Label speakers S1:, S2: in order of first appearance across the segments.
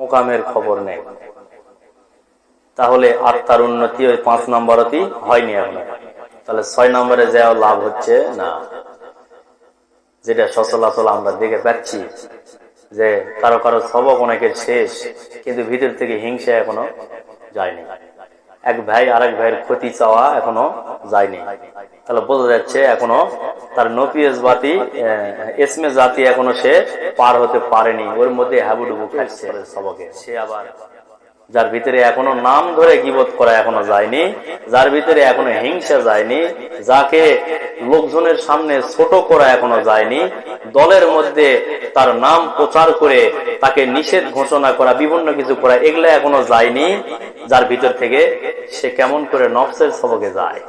S1: মোকামের খবর নেই। তাহলে আত্মার উন্নতি ওই পাঁচ নম্বরতেই হয়নি আপনার তাহলে ছয় নম্বরে যাওয়া লাভ হচ্ছে না? যেটা সচলাচল আমরা দেখে পাচ্ছি, যে কারও কারও সবক অনেকের শেষ, কিন্তু ভিতর থেকে হিংসা এখনও যায়নি। এক ভাই আর এক ভাইয়ের ক্ষতি চাওয়া এখনও যায়নি। তাহলে বোঝা যাচ্ছে এখনও তার নপিএস বাতি এসমে জাতি এখনও সে পার হতে পারেনি। ওর মধ্যে হাবুডুবু খাচ্ছে সবকে। সে আবার যার ভিতরে এখনও নাম ধরে গিবত করা এখনও যায়নি, যার ভিতরে এখনও হিংসা যায়নি, যাকে লোকজনের সামনে ছোট করা এখনও যায়নি, দলের মধ্যে তার নাম প্রচার করে তাকে নিষেধ ঘোষণা করা, বিভিন্ন কিছু করা, এগুলা এখনও যায়নি, যার ভিতর থেকে সে কেমন করে নফসের সবকে যায়।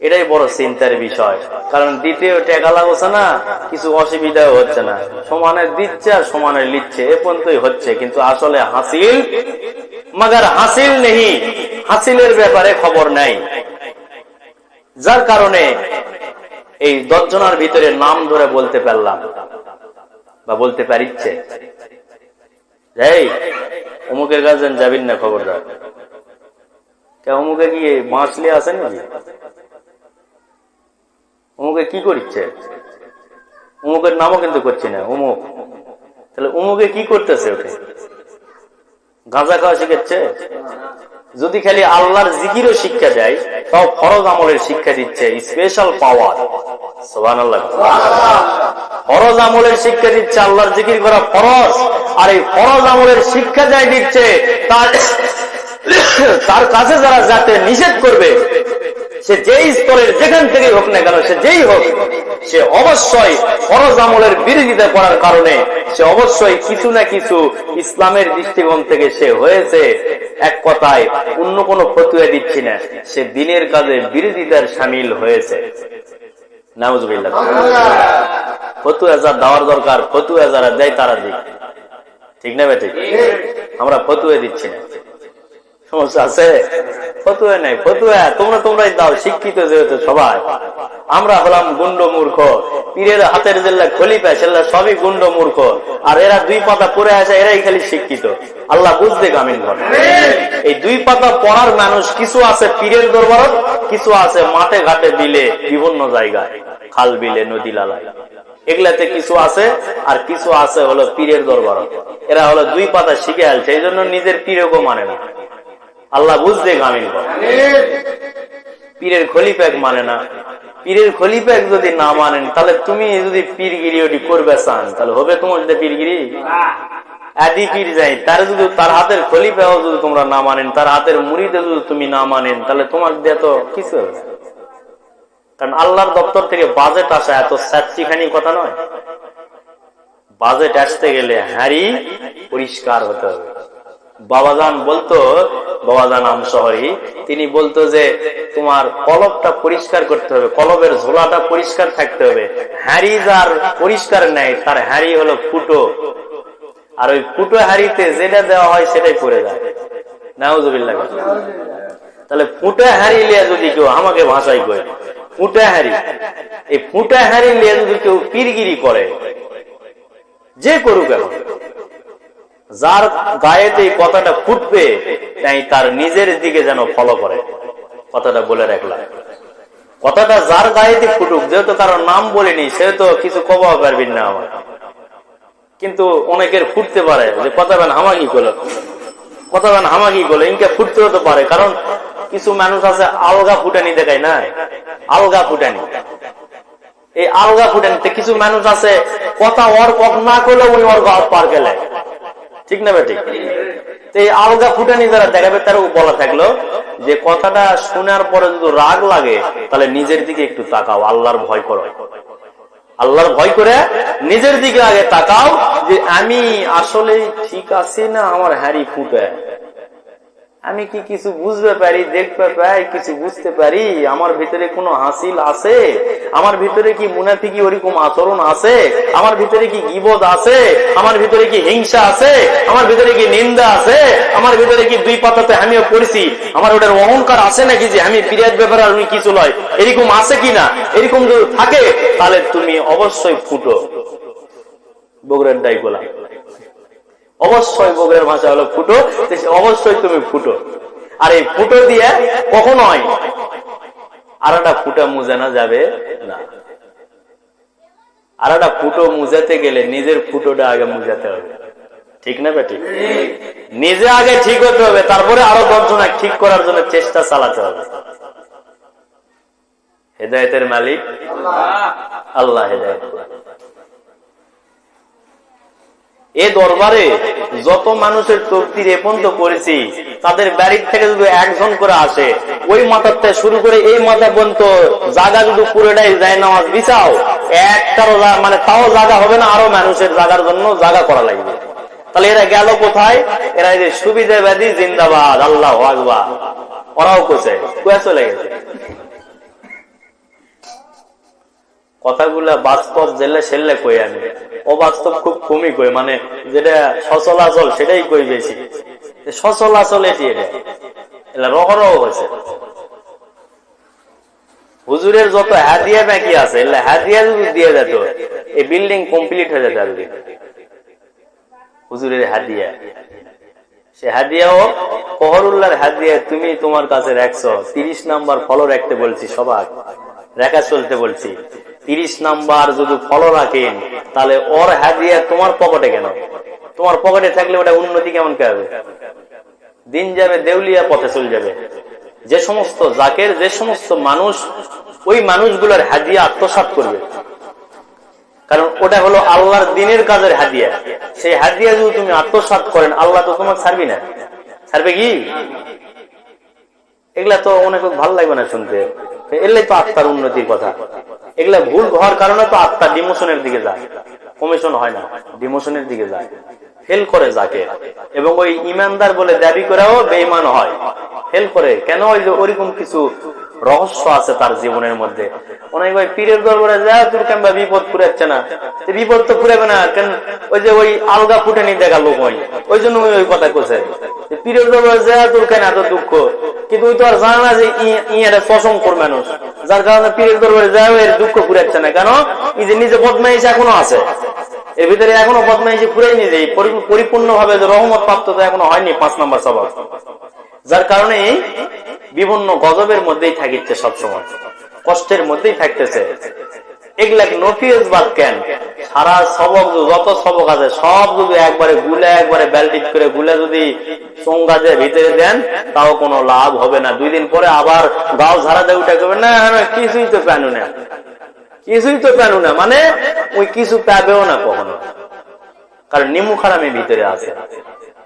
S1: এটাই বড় চিন্তার বিষয়। কারণ দ্বিতীয় টেকা লাগছে না, কিছু অসুবিধাও হচ্ছে না। সমানে দিচ্ছে আর সমানে লিখছে এ পর্যন্তই হচ্ছে। কিন্তু আসলে হাসিল, মাগার হাসিল নেই, হাসিলের ব্যাপারে খবর নাই। যার কারণে এই দশজনের ভিতরে নাম ধরে বলতে পারলাম, বা বলতে পারিচ্ছে। এই, অমুকের গার্জেন যাবেন না খবরদার। অমুকে কি বাঁচলে আসেন নাকি? অমুকে কি করছে? অমুকের নামও কিন্তু করছি না অমুক তাহলে অমুকে কি করতেছে ওকে? গাঁজা খাওয়া শিখাচ্ছে? যদি খালি আল্লাহর জিকিরও শিক্ষা দেয়, তাও ফরজ আমলের শিক্ষা দিচ্ছে স্পেশাল পাওয়ার সোহান আল্লাহ ফরজ আমলের শিক্ষা দিচ্ছে, আল্লাহর জিকির করা ফরজ। আর এই ফরজ আমলের শিক্ষা দেয় দিচ্ছে, তার তার কাছে যারা যাতে নিষেধ করবে সে যেই স্তরের যেখান থেকে হোক না কেন, সে যেই হোক, সে অবশ্যই ফরজ আমলের বিরোধিতা করার কারণে সে অবশ্যই কিছু না কিছু ইসলামের দৃষ্টিকোণ থেকে সে হয়েছে। এক কথায়, অন্য কোনো ফতুয়া দিচ্ছি না, সে দিনের কাজে বিরোধিতার সামিল হয়েছে। নাউজুবিল্লাহ। ফতুয়া যা দেওয়ার দরকার, ফতুয়া যারা দেয় তারা দিক। ঠিক না বেঠিক? আমরা ফতুয়া দিচ্ছি না। সমস্যা আছে? ফতুয়া নেই, ফতুয়া। তোমরা তোমরাই দাও, শিক্ষিত যেহেতু সবাই। আমরা হলাম গুন্ড মূর্খ। পীরের হাতের জেল্লা খলিফা সেল্লা সবই গুন্ড মূর্খ। আর এরা দুই পাতা পড়ে আসে এরাই খালি শিক্ষিত। আল্লাহ বুঝতে এই দুই পাতা পড়ার মানুষ কিছু আছে পীরের কিছু আছে মাঠে ঘাটে বিলে বিভিন্ন জায়গায়। খাল বিলে, নদী লালায় এগুলাতে কিছু আছে, আর কিছু আছে হলো পীরের দরবারত। এরা হলো দুই পাতা শিখে আলছে এই জন্য নিজের পীরকও মানে না। আল্লাহ বুঝতে করে। পীরের খলিপ্যাক মানে না। পীরের খলিপ্যাক যদি না মানেন, তাহলে তুমি যদি পীরগিরি ওটি করবে চান, তাহলে হবে তোমার যদি পীরগিরি? আদি পীর যাই তার যদি তার হাতের খলিফাও যদি তোমরা না মানেন, তার হাতের মুড়িতে যদি তুমি না মানেন, তাহলে তোমার দিয়ে তো কিছু হবে কারণ আল্লাহর দপ্তর থেকে বাজেট আসা এত স্যাচিখানি কথা নয়। বাজেট আসতে গেলে হাড়ি পরিষ্কার হতে হবে। বাবাজান বলতো, বাবাজান আম শহরি তিনি বলতো যে তোমার কলবটা পরিষ্কার করতে হবে কলবের ঝোলাটা পরিষ্কার থাকতে হবে। হাড়ি যার পরিষ্কার নেই, তার হাড়ি হলো ফুটো। আর ওই ফুটো হাড়িতে যেটা দেওয়া হয় সেটাই পড়ে যায়। নাউজুবিল্লাহ। তাহলে ফুটে হাড়ি লিয়ে যদি কেউ আমাকে ভাষাই কয়, ফুটে হাড়ি, এই ফুটে হাড়ি লিয়ে যদি কেউ পীরগিরি করে, যে করুক এখন। যার গায়েতে কথাটা ফুটবে, তাই তার নিজের দিকে যেন ফলো করে। কথাটা বলে রাখলাম। কথাটা যার গায়েতে ফুটুক, যেহেতু কারও নাম বলিনি সে তো কিছু কবা পারবেন না আমার কিন্তু অনেকের ফুটতে পারে, যে কথা বেন হামাকি করল? কথা বেন হামাকি করল? ইনকে ফুটতে হতে পারে, কারণ কিছু মানুষ আছে, আলগা ফুটানি দেখায় না? আলগা ফুটানি। এই আলগা ফুটানিতে কিছু মানুষ আছে, কথা ওর না করলে উনি ওর গাও পার গেলে ঠিক না বেটি এই আলগা ফুটানি যারা দেখাবে, তারও বলা থাকল যে কথাটা শোনার পরে যদি রাগ লাগে, তাহলে নিজের দিকে একটু তাকাও, আল্লাহর ভয় করো। আল্লাহর ভয় করে নিজের দিকে আগে তাকাও যে আমি আসলে ঠিক আছি না, আমার হ্যারি ফুটে। আমি কি কিছু বুঝতে পারি, দেখতে পারি কিছু বুঝতে পারি? আমার ভিতরে কোনো হাসিল আছে? আমার ভিতরে কি মুনাফিকি ওরকম আচরণ আছে? আমার ভিতরে কি গিবদ আছে? আমার ভিতরে কি হিংসা আছে? আমার ভিতরে কি নিন্দা আছে? আমার ভিতরে কি দুই পাতাতে আমিও পড়ছি? আমার ওটার অহংকার আছে নাকি যে আমি পিরিয়ড ব্যাপারে আর কিছু নয়? এরকম আছে কিনা? এরকম যদি থাকে, তাহলে তুমি অবশ্যই ফুটো। বগুড়ার ডাই গোলা অবশ্যই বগরের ভাষা হলো ফুটো অবশ্যই তুমি ফুটো। আর এই ফুটো দিয়ে কখনোই আর একটা ফুটা মুজানো যাবে না। আর একটা ফুটো মুজাতে গেলে নিজের ফুটোটা আগে মুজাতে হবে। ঠিক না বেটি? নিজে আগে ঠিক হতে হবে, তারপরে আরও দশজনা ঠিক করার জন্য চেষ্টা চালাতে হবে। হেদায়তের মালিক? আল্লাহ হেদায়ত। এ দরবারে যত মানুষের তক্তির এ পর্যন্ত করেছি, তাদের বাড়ির থেকে যদি একজন করে আসে, ওই মাথার থেকে শুরু করে এই মাথা পর্যন্ত জায়গা যদি পুরোটাই যায় নামাজ বিছাও, একটারও মানে তাও জায়গা হবে না আরও মানুষের জায়গার জন্য জায়গা করা লাগবে। তাহলে এরা গেল কোথায়? এরা যে সুবিধাবাদী জিন্দাবাদ, আল্লাহ আকবার। ওরাও কোথায়? কুয়া চলে গেছে? কথাগুলা বাস্তব জেলে সেললে কই আমি? অবাস্তব খুব কমই কই মানে যেটা সচলাচল সেটাই কই বেশি। সচলাচল এটি এটা। এটা হয়েছে। হুজুরের যত হাদিয়া বাকি আছে এগুলা হাদিয়া যদি দিয়ে যেত এই বিল্ডিং কমপ্লিট হয়ে যেত আরকি হুজুরের হাদিয়া। সে হাদিয়াও, কহরুল্লাহর হাদিয়া তুমি তোমার কাছে রাখছো। তিরিশ নাম্বার ফলো রাখতে বলছি সবার। রেখা চলতে বলছি। তিরিশ নাম্বার যদি ফলো রাখেন, তাহলে ওর হাদিয়া তোমার পকেটে কেন? তোমার পকেটে থাকলে ওটা উন্নতি কেমন হবে? দিন যাবে, দেউলিয়া পথে চলে যাবে। যে সমস্ত জাকের, যে সমস্ত মানুষ, ওই মানুষগুলোর হাদিয়া আত্মসাৎ করবে। কারণ ওটা হলো আল্লাহর দিনের কাজের হাদিয়া সেই হাদিয়া যদি তুমি আত্মসাৎ করেন, আল্লাহ তো তোমার ছাড়বি না। ছাড়বে কি? এগুলা তো অনেক ভালো লাগবে না শুনতে। এগুলাই তো আত্মার উন্নতির কথা। এগুলা ভুল হওয়ার কারণে তো আত্মা ডিমোশনের দিকে যায়। কমিশন হয় না, ডিমোশনের দিকে যায়। ফেল করে যাকে। এবং ওই ইমানদার বলে দাবি করেও বেইমান হয়। ফেল করে। কেন ওই যে ওরকম কিছু রহস্য আছে তার জীবনের মধ্যে। অনেক ওই পীরের দরবারে যায় তোর কেন বা বিপদ পুরাচ্ছে না? বিপদ তো পুরাবে না, কেন ওই যে ওই আলগা ফুটেনি দেখা লোক হয়। ওই জন্য ওই ওই কথা কোসে পীরের দরবারে যায় তোর কেন এত দুঃখ? কিন্তু ওই তো আর জানে না যে ই- ইয়ের প্রশংকর মানুষ। যার কারণে পীরের দরবারে যায় এর দুঃখ পুরাচ্ছে না। কেন? এই যে নিজে বদমাইশ এখনও আছে। এর ভিতরে এখনও বদমাইশি পুরাই নিজে পরিপূর্ণ ভাবে রহমত প্রাপ্ত তো এখনও হয়নি পাঁচ নম্বর সভা যার কারণে বিভিন্ন গজবের মধ্যেই থাকিচ্ছে সবসময়, কষ্টের মধ্যেই থাকতেছে। কিছুই তো প্যানু না। মানে ওই কিছু পাবেও না কখনো। কারণ নিমু খারামের ভিতরে আছে।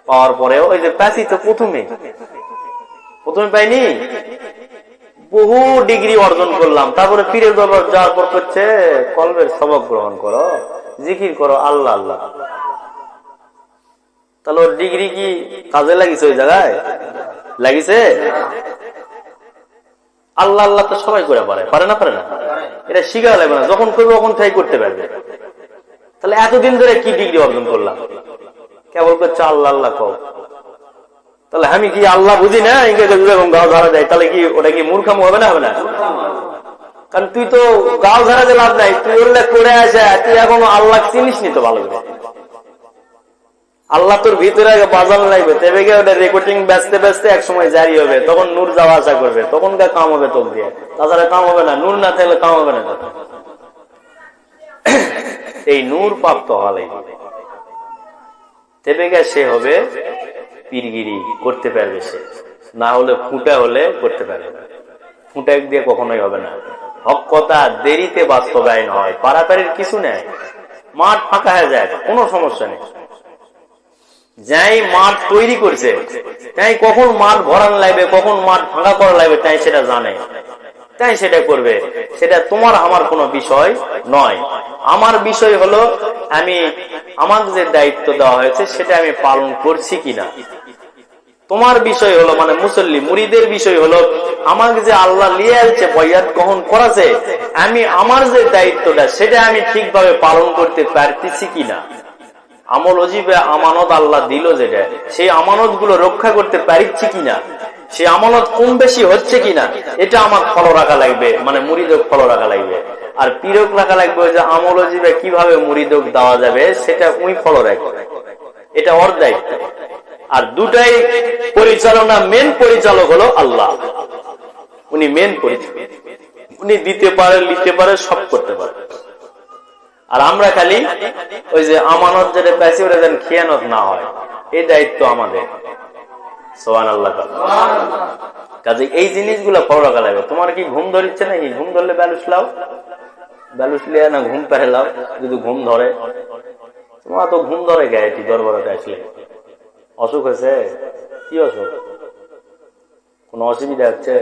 S1: পাওয়ার পরে ওই যে প্যাসি তো প্রথমে। প্রথমে পাইনি? বহু ডিগ্রি অর্জন করলাম। তারপরে পীরের দরবার যাওয়ার পর হচ্ছে কলবের সবক গ্রহণ করো, জিকির করো, আল্লাহ আল্লাহ। তাহলে ওর ডিগ্রি কি কাজে লাগিছে ওই জায়গায়? লাগিছে? আল্লাহ আল্লাহ তো সবাই করে পারে পারে না পারে না? এটা শিখা লাগবে না, যখন করবে তখন তাই করতে পারবে। তাহলে এতদিন ধরে কি ডিগ্রি অর্জন করলাম? কেবল করছে আল্লাহ আল্লাহ কও। তাহলে আমি কি আল্লাহ বুঝি না? এরকম গাও ধরা দেয়, তাহলে কি ওটা কি মূর্খাম হবে না? হবে না। কারণ তুই তো গাও ধরা যে লাভ নাই। তুই উল্লেখ করে আসে, তুই এখন আল্লাহ চিনিস নি তো ভালো করে? আল্লাহ তোর ভিতরে বাজানো লাগবে। তবে গিয়ে ওটা রেকর্ডিং ব্যস্তে ব্যস্তে এক সময় জারি হবে। তখন নূর যাওয়া আসা করবে। তখন গা কাম হবে তোর দিয়ে। তাছাড়া কাম হবে না। নূর না থাকলে কাম হবে না এই নূর প্রাপ্ত হওয়া লাগবে। তেবে গে সে হবে পীরগিরি করতে পারবে সে। না হলে ফুটা হলে করতে পারবে ফুটা দিয়ে কখনোই হবে না। হক কথা দেরিতে বাস্তবায়ন হয় পারাপারির কিছু নেই। মাঠ ফাঁকা হয়ে যায়, কোনো সমস্যা নেই। যাই মাঠ তৈরি করছে, তাই কখন মাঠ ভরান লাগবে, কখন মাঠ ফাঁকা করা লাগবে, তাই সেটা জানে। তাই সেটা করবে। সেটা তোমার আমার কোনো বিষয় নয়। আমার বিষয় হলো, আমি আমার যে দায়িত্ব দেওয়া হয়েছে, সেটা আমি পালন করছি কিনা? তোমার বিষয় হলো মানে মুসল্লি মুড়িদের বিষয় হলো আমাকে যে আল্লাহ লিয়ে আসছে, বয়াত গ্রহণ করাছে, আমি আমার যে দায়িত্বটা, সেটা আমি ঠিকভাবে পালন করতে পারতেছি কিনা? আমল অজীবে আমানত আল্লাহ দিল যেটা, সেই আমানতগুলো রক্ষা করতে পারিচ্ছি কিনা? সেই আমানত কম বেশি হচ্ছে কিনা? এটা আমার ফলো রাখা লাগবে মানে মুড়িদক ফলো রাখা লাগবে। আর পীরক রাখা লাগবে যে আমল অজীবে কীভাবে মুড়িদক দেওয়া যাবে, সেটা উই ফলো রাখবে এটা ওর দায়িত্ব। আর দুটাই পরিচালনা মেন পরিচালক হলো আল্লাহ। উনি মেন পরিচালক। উনি দিতে পারে নিতে পারে, সব করতে পারে। আর আমরা খালি ওই যে আমানত যেটা পাইছি, ওটা যেন খেয়ানত না হয়। এই দায়িত্ব আমাদের। সোহান আল্লাহ কাজে এই জিনিসগুলো পড়া লাগবে। তোমার কি ঘুম ধরিচ্ছে নাকি? ঘুম ধরলে ব্যালুস লাও? ব্যালুস লিয়া না ঘুম পেরে লাও? যদি ঘুম ধরে। তোমার তো ঘুম ধরে গে এটি দরবারতে আসলে। অসুখ হয়েছে? কি অসুখ? কোন অসুবিধা হচ্ছে?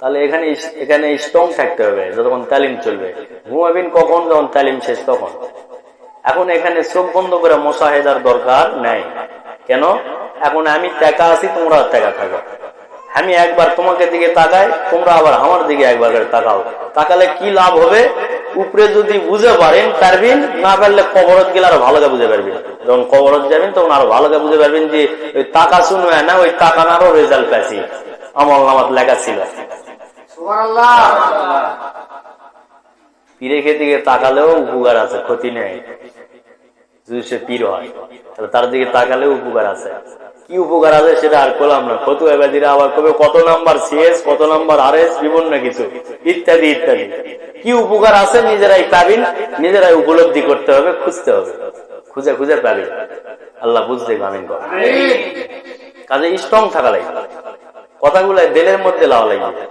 S1: তাহলে এখানে এখানে স্ট্রং থাকতে হবে, যতক্ষণ তালিম চলবে। ঘুমাবেন কখন, যখন তালিম শেষ, তখন। এখন এখানে চোখ বন্ধ করে মশাহেদার দরকার নেই। কেন? এখন আমি টাকা আছি, তোমরা টাকা থাকো। আমি একবার তোমাকে দিকে তাকাই, তোমরা আবার আমার দিকে একবার তাকাও। তাকালে কি লাভ হবে? উপরে যদি বুঝে পারেন পারবেন না পারলে কবরত গেলে আরও ভালো বুঝে পারবেন। যখন কবরত যাবেন তখন আরও ভালো বুঝে পারবেন যে ওই টাকা শুনবে না ওই টাকা নারও রেজাল্ট পাইছি। আমল নামাত লেখা ছিল। পীরে খেতে গিয়ে তাকালেও উপকার আছে ক্ষতি নেই। যদি সে পীর হয় তাহলে তার দিকে তাকালেও উপকার আছে। কি উপকার আছে সেটা আর করলাম না। কত এবাদিরা আবার কবে কত নাম্বার সিএস কত নাম্বার আর এস বিভিন্ন কিছু। ইত্যাদি ইত্যাদি। কি উপকার আছে নিজেরাই পাবেন, নিজেরাই উপলব্ধি করতে হবে, খুঁজতে হবে। খুঁজে খুঁজে পাবেন। আল্লাহ বুঝতে করে কাজে স্ট্রং থাকা লাগবে কথাগুলো দিলের মধ্যে লাও লাগবে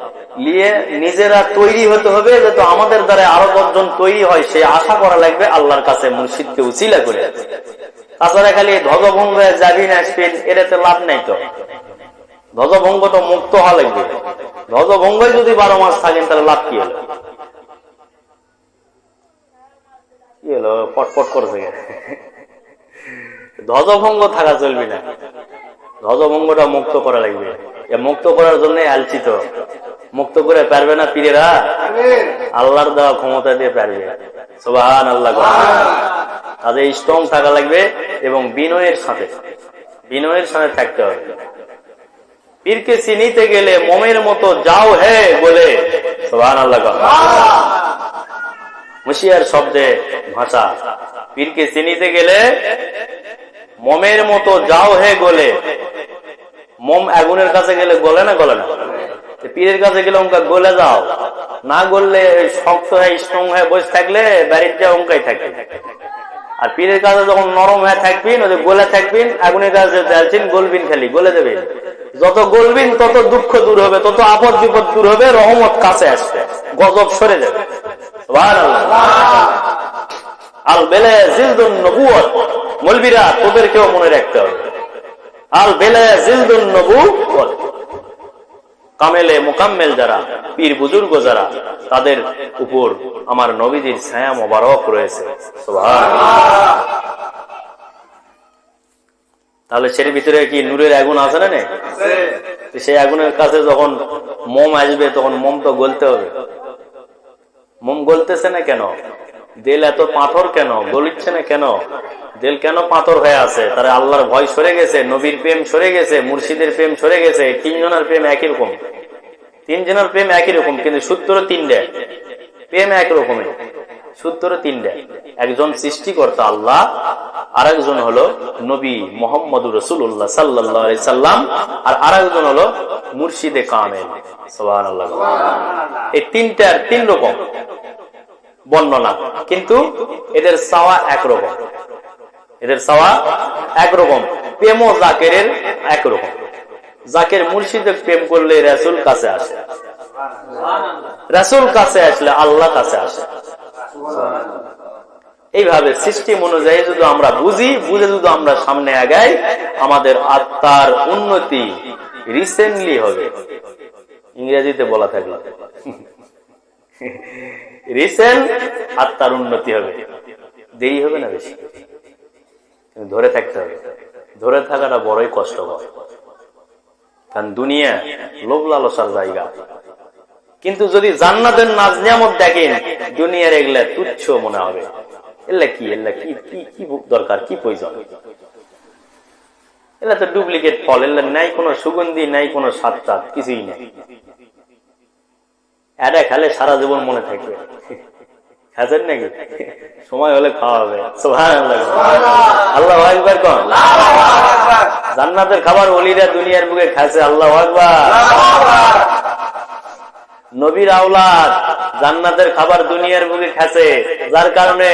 S1: নিয়ে নিজেরা তৈরি হতে হবে যাতে আমাদের দ্বারা আরও কতজন তৈরি হয় সে আশা করা লাগবে আল্লাহর কাছে মুর্শিদকে উচিলা করে। তাছাড়া খালি ধ্বজভঙ্গ যাবি না আসবেন এটাতে লাভ নাই তো। ধ্বজভঙ্গ তো মুক্ত হওয়া লাগবে। ধ্বজভঙ্গ যদি বারো মাস থাকেন, তাহলে লাভ কি হলো? কি হলো? পটপট করছে ধ্বজভঙ্গ থাকা চলবে না। ধ্বজভঙ্গটা মুক্ত করা লাগবে। মুক্ত করার জন্য আলচিত। মুক্ত করে পারবে না পীরেরা? আল্লাহর দেওয়া ক্ষমতা দিয়ে পারবে। সোবাহান আল্লাহ তাদের স্ট্রং থাকা লাগবে। এবং বিনয়ের সাথে। বিনয়ের সাথে থাকতে হবে। পীরকে চিনিতে গেলে মোমের মতো যাও হে বলে। মুশিয়ার শব্দে ভাষা। পীরকে চিনিতে গেলে মোমের মতো যাও হে গলে মোম আগুনের কাছে গেলে গলে না গলে না? পীরের কাছে গেলে অঙ্কা গলে যাও। না গললে শক্ত হয়ে, স্ট্রং হয়ে বসে থাকলে বাড়ির যা অঙ্কাই থাকবে আর পীরের কাছে যখন নরম হয়ে থাকবেন ওদের গোলে থাকবেন আগুনের কাছে যাচ্ছেন গলবিন খালি, গলে দেবেন যত গলবিন, তত দুঃখ দূর হবে, তত আপদ বিপদ দূর হবে, রহমত কাছে আসবে, গজব সরে যাবে। আল বেলে মলবিরা, তোদেরকেও মনে রাখতে হবে। আল বেলে কামেলে মোকাম্মেল যারা, পীর বুজুর্গ যারা, তাদের উপর আমার নবীজির ছায়া মোবারক রয়েছে। তাহলে সের ভিতরে কি নূরের আগুন আছে না সেই আগুনের কাছে যখন মোম আসবে তখন মোম তো গলতে হবে। মোম গলতেছে না কেন? দিল এত পাথর কেন? গলিচ্ছে না কেন? দিল কেন পাথর হয়ে আছে? তারা আল্লাহর ভয় সরে গেছে নবীর প্রেম সরে গেছে মুর্শিদের প্রেম সরে গেছে তিনজনের প্রেম একই রকম। তিনজনের প্রেম একই রকম কিন্তু সূত্র তিনটে। প্রেম এক রকমের। সূত্র তিনটে। একজন সৃষ্টিকর্তা আল্লাহ আর একজন হলো নবী মোহাম্মদ রসুল্লাহ সাল্লাহ সাল্লাম, আর আর একজন হলো মুর্শিদে কামেল। এই তিনটার তিন রকম বর্ণনা, কিন্তু এদের চাওয়া একরকম এদের চাওয়া একরকম প্রেম ও জাকেরের একরকম জাকের মুর্শিদে প্রেম করলে রাসুল কাছে আসে। রাসুল কাছে আসলে আল্লাহ কাছে আসে। এইভাবে সিস্টেম অনুযায়ী যদি আমরা বুঝি, বুঝে যদি আমরা সামনে আগাই, আমাদের আত্মার উন্নতি রিসেন্টলি হবে। ইংরেজিতে বলা থাকল। রিসেন্ট আত্মার উন্নতি হবে। দেরি হবে না বেশি? ধরে থাকতে হবে। ধরে থাকাটা বড়ই কষ্টকর। কারণ দুনিয়া লোভ লালসার জায়গা। কিন্তু যদি জান্নাতের নাজ নিয়ামত দেখেন, দুনিয়ার এগুলা তুচ্ছ মনে হবে। এগুলা কি? এগুলা কি? কি দরকার? কি প্রয়োজন? এগুলা তো ডুপ্লিকেট ফল। এগুলা নাই কোনো সুগন্ধি, নাই কোনো স্বাদ টাদ, কিছুই নেই। এটা খেলে সারা জীবন মনে থাকবে খাচ্ছেন নাকি? সময় হলে খাওয়া হবে। আল্লাহ একবার কন। জান্নাতের খাবার অলিরা দুনিয়ার বুকে খাচ্ছে আল্লাহ একবার নবীর আওলাদ জান্নাতের খাবার দুনিয়ার বুকে খাচ্ছে যার কারণে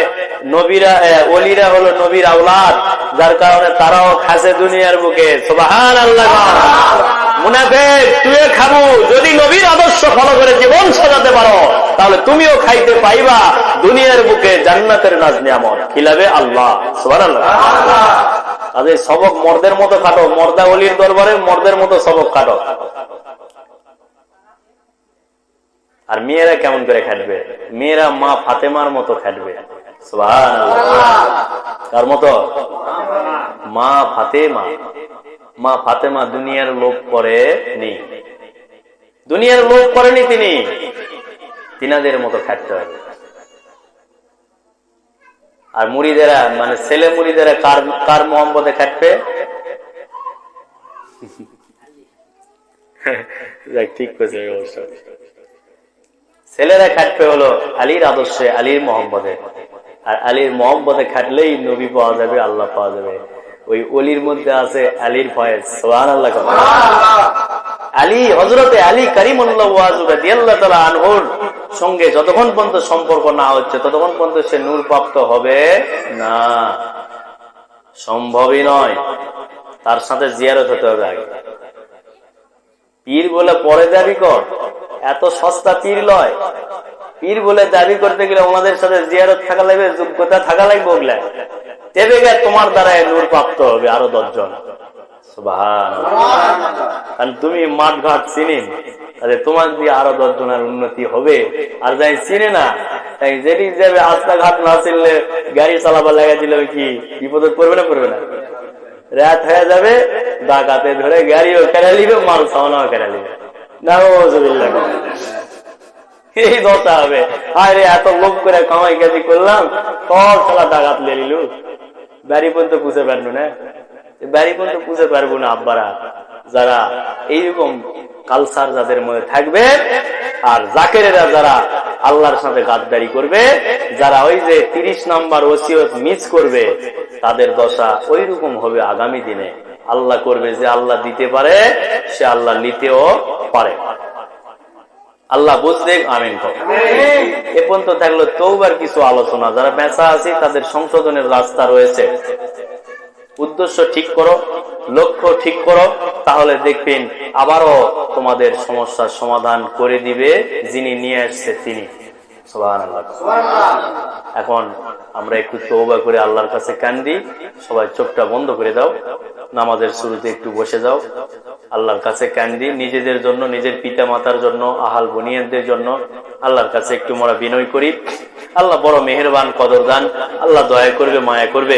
S1: নবীরা অলিরা হলো নবীর আওলাদ। যার কারণে তারাও খাচ্ছে দুনিয়ার বুকে সুবহান আল্লাহ মুনাফেক তুইও খাব। যদি নবীর আদর্শ ফলো করে জীবন সাজাতে পারো তাহলে তুমিও খাইতে পাইবা। দুনিয়ার বুকে জান্নাতের নাজ নিয়ামত খিলাবে আল্লাহ। সুবহান আল্লাহ। তাদের সবক মর্দের মতো খাটো মর্দা অলির দরবারে মর্দের মতো সবক খাটো আর মেয়েরা কেমন করে খাটবে? মেয়েরা মা ফাতেমার মতো খাটবে। কার মতো? মা ফাতেমা। মা ফাতেমা দুনিয়ার লোভ করে নি দুনিয়ার লোভ করেনি তিনি। তিনাদের মতো খাটতে হবে। আর মুড়িদেরা মানে ছেলে মুড়িদেরা কার কার মোহাম্মদে খাটবে? ঠিক করেছে অবশ্য। ছেলেরা খাটবে হলো আলীর আদর্শে, আলীর মোহাম্মদে আর আলীর মোহাম্মদে খাটলেই নবী পাওয়া যাবে, আল্লাহ পাওয়া যাবে। ওই অলির মধ্যে আছে আলীর ফয়েজ সোহান আল্লাহ আলী হজরতে আলী করিমুল্লাহ আনহুর সঙ্গে যতক্ষণ পর্যন্ত সম্পর্ক না হচ্ছে, ততক্ষণ পর্যন্ত সে নূর প্রাপ্ত হবে না। সম্ভবই নয়। তার সাথে জিয়ারত হতে হবে আগে। পীর বলে পরে দাবি কর। এত সস্তা পীর লয়। পীর বলে দাবি করতে গেলে ওনাদের সাথে জিয়ারত থাকা লাগবে যোগ্যতা থাকা লাগবে ওগুলা? তেবে গে তোমার দ্বারা নূর প্রাপ্ত হবে আরও দশজন। তুমি মাঠ ঘাট চিনিন তাহলে তোমার দিয়ে আরও দশজনের উন্নতি হবে, আর যাই চিনে না, তাই যেটি যাবে রাস্তাঘাট না চিনলে গাড়ি চালাবার লাগা দিলে কি বিপদে পড়বে না পড়বে না? রাত হয়ে যাবে, ডাকাতে ধরে গাড়িও কেড়ে নিবে, মাল সামানাও কেড়ে নিবে। এই দশা হবে। আরে, এত লোভ করে কামাই কাজি করলাম। সব সালা পুষে পারব না। পারব না আব্বারা। যারা এইরকম কালসার যাদের মধ্যে থাকবে, আর জাকেরেরা যারা আল্লাহর সাথে গাদ্দারি করবে, যারা ওই যে তিরিশ নাম্বার ওসিয়ত মিস করবে, তাদের দশা ওই রকম হবে আগামী দিনে। আল্লাহ করবে যে আল্লাহ দিতে পারে, সে আল্লাহ নিতেও পারে। আল্লাহ বুঝতে আমিন এ পর্যন্ত থাকল তৌবার কিছু আলোচনা। যারা বেঁচা আছে, তাদের সংশোধনের রাস্তা রয়েছে। উদ্দেশ্য ঠিক করো, লক্ষ্য ঠিক করো, তাহলে দেখবেন আবারও তোমাদের সমস্যার সমাধান করে দিবে যিনি নিয়ে আসছে তিনি। এখন আমরা একটু তৌবা করে আল্লাহর কাছে কান্দি, সবাই চোখটা বন্ধ করে দাও, নামাজের শুরুতে একটু বসে যাও। আল্লাহর কাছে কান্দি, নিজেদের জন্য, নিজের পিতা মাতার জন্য, আহাল বনিয়ানদের জন্য আল্লাহর কাছে একটু মরা বিনয় করি। আল্লাহ বড় মেহেরবান, কদরদান, আল্লাহ দয়া করবে, মায়া করবে।